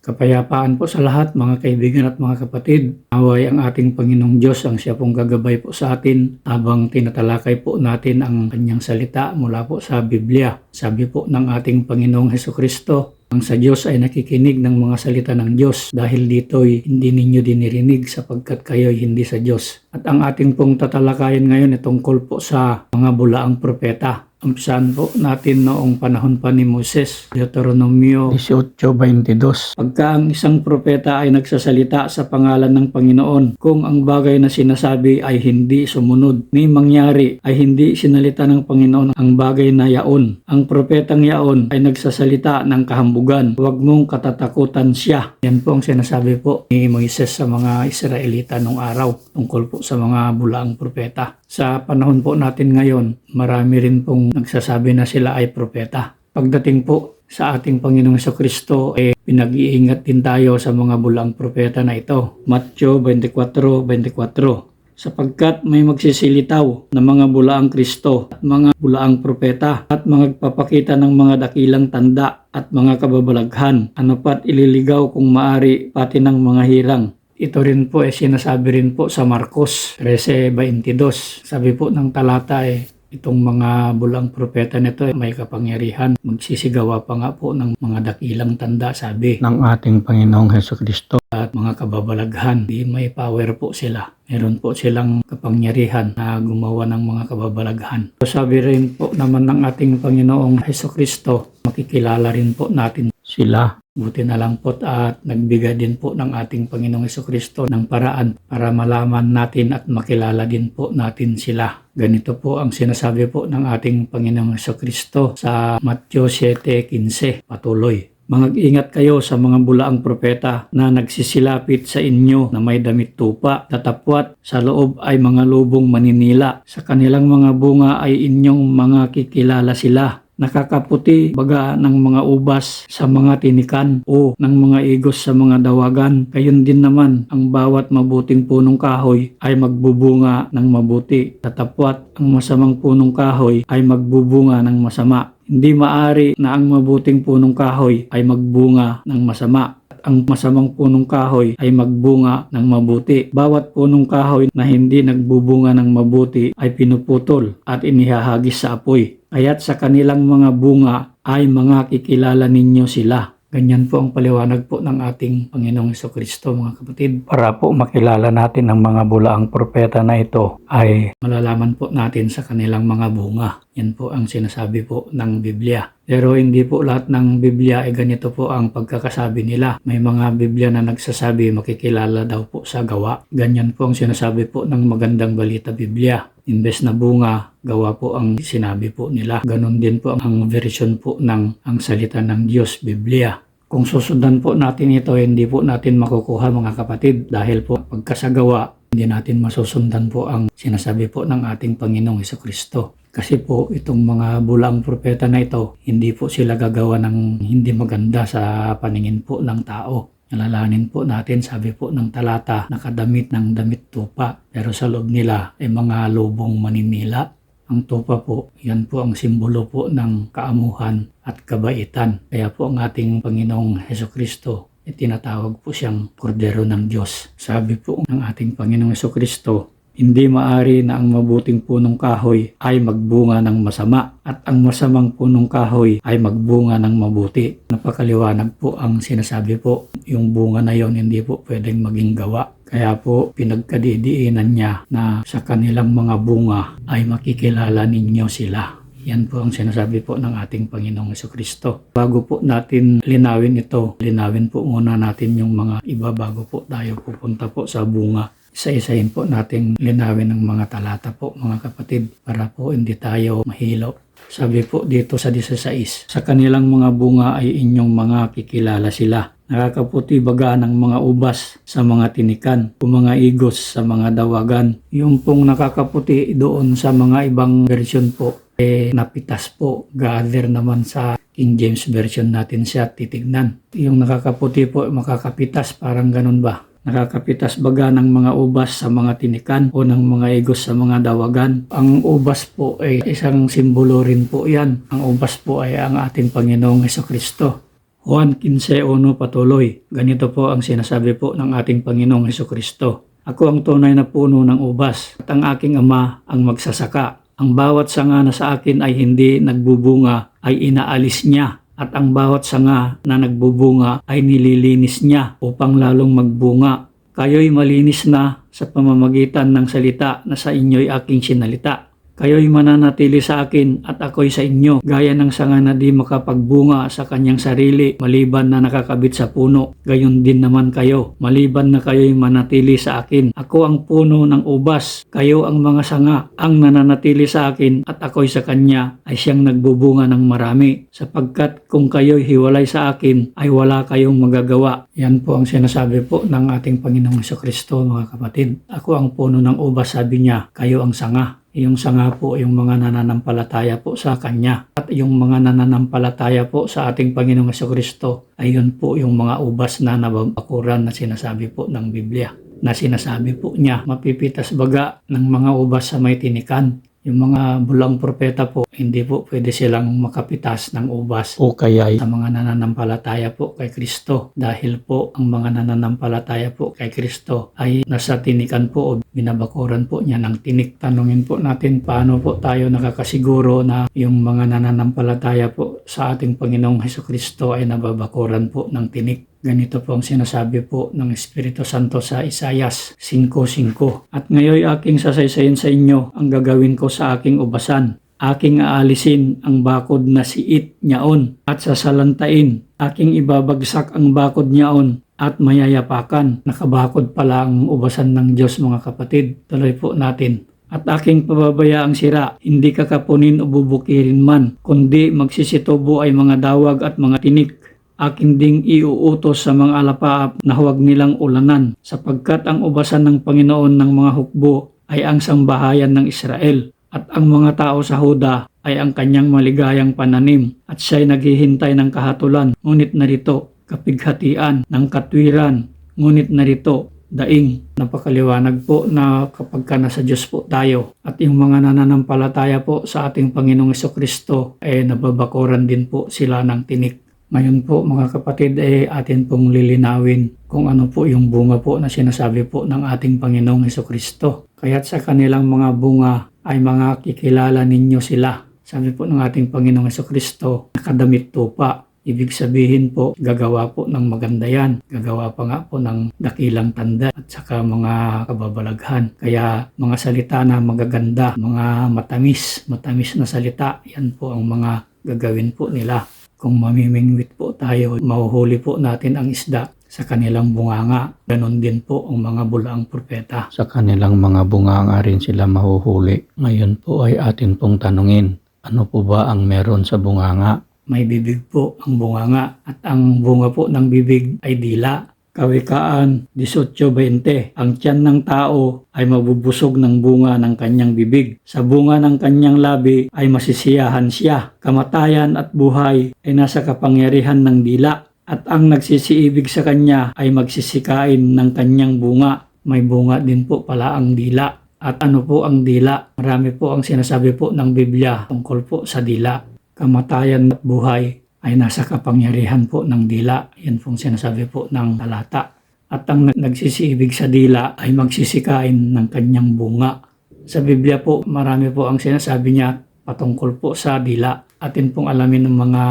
Kapayapaan po sa lahat mga kaibigan at mga kapatid. Naway ang ating Panginoong Diyos ang siya pong gagabay po sa atin habang tinatalakay po natin ang kanyang salita mula po sa Biblia. Sabi po ng ating Panginoong Heso Kristo, ang sa Diyos ay nakikinig ng mga salita ng Diyos dahil dito'y hindi ninyo dinirinig sapagkat kayo'y hindi sa Diyos. At ang ating pong tatalakayin ngayon ay tungkol po sa mga bulaang propeta. Umpisahan po natin noong panahon pa ni Moses, Deuteronomio 18.22. Pagka ang isang propeta ay nagsasalita sa pangalan ng Panginoon, kung ang bagay na sinasabi ay hindi sumunod, ni mangyari ay hindi sinalita ng Panginoon ang bagay na yaon. Ang propetang yaon ay nagsasalita ng kahambugan. Huwag mong katatakutan siya. Yan po ang sinasabi po ni Moises sa mga Israelita nung araw tungkol po sa mga bulaang propeta. Sa panahon po natin ngayon, marami rin pong nagsasabi na sila ay propeta. Pagdating po sa ating Panginoong Heso Kristo, eh, pinag-iingat din tayo sa mga bulaang propeta na ito. Matthew 24:24 sapagkat may magsisilitaw na mga bulaang Kristo at mga bulaang propeta at mga papakita ng mga dakilang tanda at mga kababalaghan. Ano pat ililigaw kung maari pati ng mga hirang. Ito rin po ay sinasabi rin po sa Marcos 13.22. Sabi po ng talata eh, itong mga bulang propeta nito ay may kapangyarihan. Magsisigawa pa nga po ng mga dakilang tanda sabi ng ating Panginoong Heso Kristo at mga kababalaghan. Di may power po sila. Meron po silang kapangyarihan na gumawa ng mga kababalaghan. So sabi rin po naman ng ating Panginoong Heso Kristo, makikilala rin po natin sila. Buti na lang po at nagbigay din po ng ating Panginoong Heso Kristo ng paraan para malaman natin at makilala din po natin sila. Ganito po ang sinasabi po ng ating Panginoong Heso Kristo sa Matthew 7.15. Patuloy. Mga-ingat kayo sa mga bulaang propeta na nagsisilapit sa inyo na may damit tupa, tatapwat, sa loob ay mga lubong maninila. Sa kanilang mga bunga ay inyong mga kikilala sila nakakaputi baga ng mga ubas sa mga tinikan o ng mga igos sa mga dawagan. Gayon din naman ang bawat mabuting punong kahoy ay magbubunga ng mabuti. Tatapwat ang masamang punong kahoy ay magbubunga ng masama. Hindi maari na ang mabuting punong kahoy ay magbunga ng masama ang masamang punong kahoy ay magbunga ng mabuti. Bawat punong kahoy na hindi nagbubunga ng mabuti ay pinuputol at inihahagis sa apoy. Kaya't sa kanilang mga bunga ay mga kikilala ninyo sila. Ganyan po ang paliwanag po ng ating Panginoong Heso Kristo mga kapatid. Para po makilala natin ang mga bulaang propeta na ito ay malalaman po natin sa kanilang mga bunga. Yan po ang sinasabi po ng Biblia. Pero hindi po lahat ng Biblia ay ganito po ang pagkakasabi nila. May mga Biblia na nagsasabi makikilala daw po sa gawa. Ganyan po ang sinasabi po ng magandang balita Biblia. Imbes na bunga, gawa po ang sinabi po nila. Ganon din po ang version po ng ang salita ng Diyos, Biblia. Kung susundan po natin ito, hindi po natin makukuha mga kapatid dahil po pagkasagawa, hindi natin masusundan po ang sinasabi po ng ating Panginoong Heso Kristo. Kasi po itong mga bulaang propeta na ito, hindi po sila gagawa ng hindi maganda sa paningin po ng tao. Nalalanin po natin, sabi po ng talata, nakadamit ng damit tupa, pero sa loob nila ay mga lubong maninila. Ang tupa po, yan po ang simbolo po ng kaamuhan at kabaitan. Kaya po ang ating Panginoong Heso Kristo, itinatawag po siyang kordero ng Diyos. Sabi po ng ating Panginoong Heso Kristo, hindi maari na ang mabuting punong kahoy ay magbunga ng masama at ang masamang punong kahoy ay magbunga ng mabuti. Napakaliwanag po ang sinasabi po. Yung bunga na yon hindi po pwedeng maging gawa. Kaya po pinagkadidiinan niya na sa kanilang mga bunga ay makikilala ninyo sila. Yan po ang sinasabi po ng ating Panginoong Yeso Kristo. Bago po natin linawin ito, linawin po muna natin yung mga iba bago po tayo pupunta po sa bunga. Isa-isahin po nating linawin ng mga talata po mga kapatid para po hindi tayo mahilo. Sabi po dito sa 16, sa kanilang mga bunga ay inyong mga kikilala sila. Nakakaputi baga ng mga ubas sa mga tinikan o mga igos sa mga dawagan. Yung pong nakakaputi doon sa mga ibang version po, eh napitas po. Gather naman sa King James Version natin siya titignan. Yung nakakaputi po, makakapitas, parang ganun ba? Nakakapitas baga ng mga ubas sa mga tinikan o ng mga igos sa mga dawagan. Ang ubas po ay isang simbolo rin po yan. Ang ubas po ay ang ating Panginoong Heso Kristo. Juan 15.1 patuloy. Ganito po ang sinasabi po ng ating Panginoong Heso Kristo. Ako ang tunay na puno ng ubas at ang aking ama ang magsasaka. Ang bawat sanga na sa akin ay hindi nagbubunga ay inaalis niya at ang bawat sanga na nagbubunga ay nililinis niya upang lalong magbunga. Kayo'y malinis na sa pamamagitan ng salita na sa inyo'y aking sinalita. Kayo'y mananatili sa akin at ako'y sa inyo, gaya ng sanga na di makapagbunga sa kanyang sarili, maliban na nakakabit sa puno. Gayon din naman kayo, maliban na kayo'y manatili sa akin. Ako ang puno ng ubas, kayo ang mga sanga. Ang nananatili sa akin at ako'y sa kanya ay siyang nagbubunga ng marami. Sapagkat kung kayo'y hiwalay sa akin, ay wala kayong magagawa. Yan po ang sinasabi po ng ating Panginoong Kristo, mga kapatid. Ako ang puno ng ubas, sabi niya, kayo ang sanga. Yung sanga po, yung mga nananampalataya po sa Kanya. At yung mga nananampalataya po sa ating Panginoong Kristo, ay yun po yung mga ubas na nababakuran na sinasabi po ng Biblia. Na sinasabi po niya, mapipitas baga ng mga ubas sa may tinikan. Yung mga bulang propeta po, hindi po pwede silang makapitas ng ubas o kaya sa mga nananampalataya po kay Kristo. Dahil po ang mga nananampalataya po kay Kristo ay nasa tinikan po o binabakuran po niya ng tinik. Tanungin po natin paano po tayo nakakasiguro na yung mga nananampalataya po sa ating Panginoong Heso Kristo ay nababakuran po ng tinik. Ganito po ang sinasabi po ng Espiritu Santo sa Isayas 5.5. At ngayon aking sasaysayin sa inyo ang gagawin ko sa aking ubasan. Aking aalisin ang bakod na siit niyaon at sasalantain. Aking ibabagsak ang bakod niyaon at mayayapakan. Nakabakod pala ang ubasan ng Diyos mga kapatid. Tuloy po natin. At aking pababaya ang sira, hindi kakapunin o bubukirin man, kundi magsisitobo ay mga dawag at mga tinik akin ding iuutos sa mga alapaap na huwag nilang ulanan sapagkat ang ubasan ng Panginoon ng mga hukbo ay ang sambahayan ng Israel at ang mga tao sa Huda ay ang kanyang maligayang pananim at siya'y naghihintay ng kahatulan ngunit narito kapighatian ng katwiran ngunit narito daing. Napakaliwanag po na kapag ka nasa Diyos po tayo at yung mga nananampalataya po sa ating Panginoong Kristo ay nababakuran din po sila ng tinik ngayon po mga kapatid ay atin pong lilinawin kung ano po yung bunga po na sinasabi po ng ating Panginoong Heso Kristo. Kaya't sa kanilang mga bunga ay mga kikilala ninyo sila. Sabi po ng ating Panginoong Heso Kristo, nakadamit tupa. Ibig sabihin po, gagawa po ng maganda yan. Gagawa pa nga po ng dakilang tanda at saka mga kababalaghan. Kaya mga salita na magaganda, mga matamis, matamis na salita, yan po ang mga gagawin po nila kung mamimingwit po tayo, mahuhuli po natin ang isda sa kanilang bunganga. Ganon din po ang mga bulaang propeta. Sa kanilang mga bunganga rin sila mahuhuli. Ngayon po ay atin pong tanungin, ano po ba ang meron sa bunganga? May bibig po ang bunganga at ang bunga po ng bibig ay dila. Kawikaan 18.20 Ang tiyan ng tao ay mabubusog ng bunga ng kanyang bibig. Sa bunga ng kanyang labi ay masisiyahan siya. Kamatayan at buhay ay nasa kapangyarihan ng dila. At ang nagsisiibig sa kanya ay magsisikain ng kanyang bunga. May bunga din po pala ang dila. At ano po ang dila? Marami po ang sinasabi po ng Biblia tungkol po sa dila. Kamatayan at buhay ay nasa kapangyarihan po ng dila. Yan pong sinasabi po ng talata. At ang nagsisiibig sa dila ay magsisikain ng kanyang bunga. Sa Biblia po, marami po ang sinasabi niya patungkol po sa dila. Atin pong alamin ng mga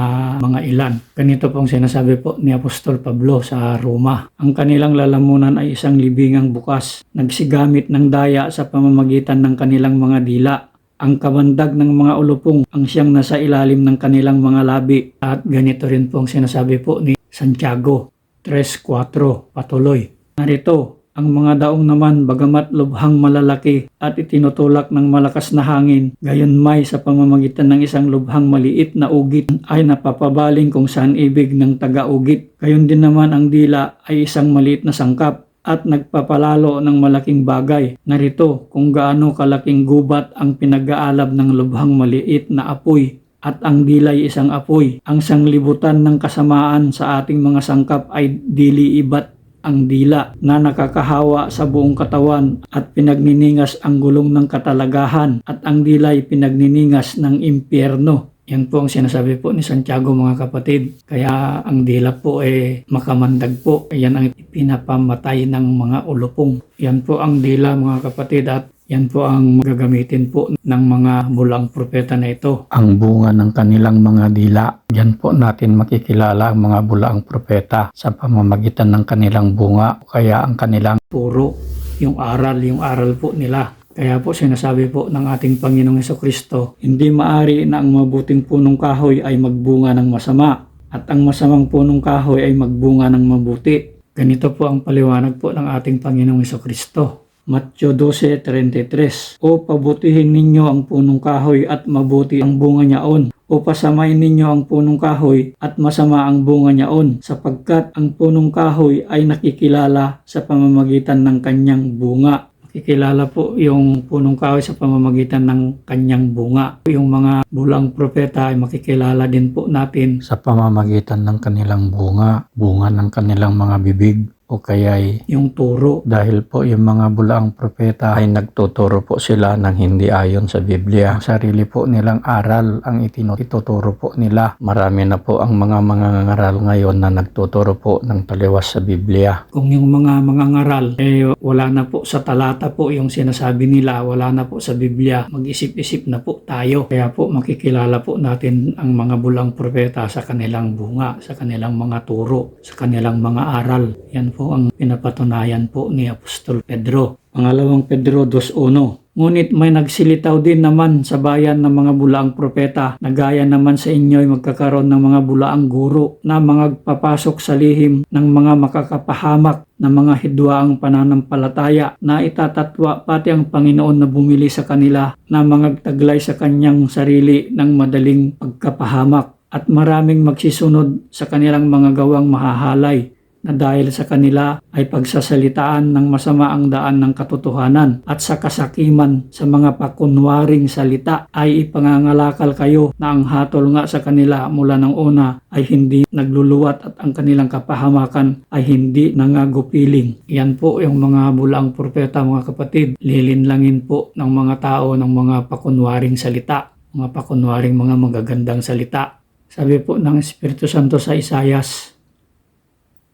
mga ilan. Ganito pong sinasabi po ni Apostol Pablo sa Roma. Ang kanilang lalamunan ay isang libingang bukas. Nagsigamit ng daya sa pamamagitan ng kanilang mga dila ang kamandag ng mga ulupong ang siyang nasa ilalim ng kanilang mga labi. At ganito rin po ang sinasabi po ni Santiago 3.4 patuloy. Narito, ang mga daong naman bagamat lubhang malalaki at itinutulak ng malakas na hangin, gayon may sa pamamagitan ng isang lubhang maliit na ugit ay napapabaling kung saan ibig ng taga-ugit. Gayon din naman ang dila ay isang maliit na sangkap at nagpapalalo ng malaking bagay. Narito kung gaano kalaking gubat ang pinag-aalab ng lubhang maliit na apoy at ang dilay isang apoy. Ang sanglibutan ng kasamaan sa ating mga sangkap ay dili ibat ang dila na nakakahawa sa buong katawan at pinagniningas ang gulong ng katalagahan at ang dilay pinagniningas ng impyerno. Yan po ang sinasabi po ni Santiago mga kapatid. Kaya ang dila po ay makamandag po. Yan ang pinapamatay ng mga ulupong. Yan po ang dila mga kapatid at yan po ang gagamitin po ng mga bulang propeta na ito. Ang bunga ng kanilang mga dila. Yan po natin makikilala ang mga bulaang propeta sa pamamagitan ng kanilang bunga o kaya ang kanilang turo, yung aral, yung aral po nila. Kaya po sinasabi po ng ating Panginoong Heso Kristo, hindi maari na ang mabuting punong kahoy ay magbunga ng masama at ang masamang punong kahoy ay magbunga ng mabuti. Ganito po ang paliwanag po ng ating Panginoong Heso Kristo. Matthew 12.33 O pabutihin ninyo ang punong kahoy at mabuti ang bunga niyaon. O pasamain ninyo ang punong kahoy at masama ang bunga niyaon sapagkat ang punong kahoy ay nakikilala sa pamamagitan ng kanyang bunga. Nakikilala po yung punong kahoy sa pamamagitan ng kanyang bunga. Yung mga bulang propeta ay makikilala din po natin sa pamamagitan ng kanilang bunga, bunga ng kanilang mga bibig o kaya'y yung turo dahil po yung mga bulaang propeta ay nagtuturo po sila ng hindi ayon sa Biblia. Ang sarili po nilang aral ang ituturo po nila. Marami na po ang mga mangangaral ngayon na nagtuturo po ng taliwas sa Biblia. Kung yung mga mangangaral eh wala na po sa talata po yung sinasabi nila, wala na po sa Biblia. Mag-isip-isip na po tayo. Kaya po makikilala po natin ang mga bulang propeta sa kanilang bunga, sa kanilang mga turo, sa kanilang mga aral. Yan po ang pinapatunayan po ni Apostol Pedro. Pangalawang Pedro 2.1 Ngunit may nagsilitaw din naman sa bayan ng mga bulaang propeta na gaya naman sa inyo ay magkakaroon ng mga bulaang guro na mga papasok sa lihim ng mga makakapahamak na mga hidwaang pananampalataya na itatatwa pati ang Panginoon na bumili sa kanila na mga taglay sa kanyang sarili ng madaling pagkapahamak at maraming magsisunod sa kanilang mga gawang mahahalay na dahil sa kanila ay pagsasalitaan ng masama ang daan ng katotohanan at sa kasakiman sa mga pakunwaring salita ay ipangangalakal kayo na ang hatol nga sa kanila mula ng una ay hindi nagluluwat at ang kanilang kapahamakan ay hindi nangagupiling. Yan po yung mga bulaang propeta mga kapatid. Lilinlangin po ng mga tao ng mga pakunwaring salita, mga pakunwaring mga magagandang salita. Sabi po ng Espiritu Santo sa Isayas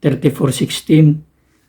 34.16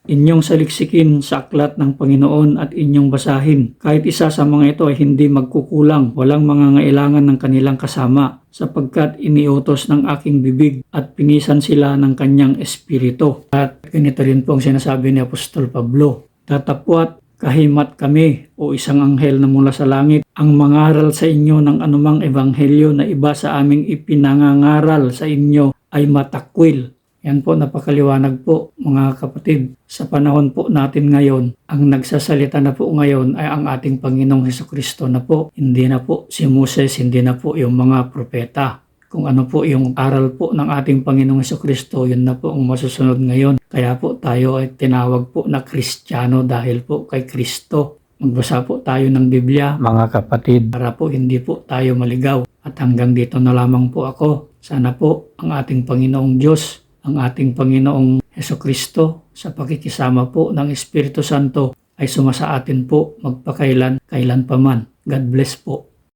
Inyong saliksikin sa aklat ng Panginoon at inyong basahin. Kahit isa sa mga ito ay hindi magkukulang, walang mga ngailangan ng kanilang kasama, sapagkat iniutos ng aking bibig at pinisan sila ng kanyang espiritu. At ganito rin po ang sinasabi ni Apostol Pablo. Tatapwat kahimat kami o isang anghel na mula sa langit ang mangaral sa inyo ng anumang ebanghelyo na iba sa aming ipinangangaral sa inyo ay matakwil yan po, napakaliwanag po mga kapatid. Sa panahon po natin ngayon, ang nagsasalita na po ngayon ay ang ating Panginoong Heso Kristo na po. Hindi na po si Moses, hindi na po yung mga propeta. Kung ano po yung aral po ng ating Panginoong Heso Kristo, yun na po ang masusunod ngayon. Kaya po tayo ay tinawag po na Kristiyano dahil po kay Kristo. Magbasa po tayo ng Biblia, mga kapatid, para po hindi po tayo maligaw. At hanggang dito na lamang po ako. Sana po ang ating Panginoong Diyos ang ating Panginoong Heso Kristo sa pakikisama po ng Espiritu Santo ay sumasa atin po magpakailan, kailan paman. God bless po.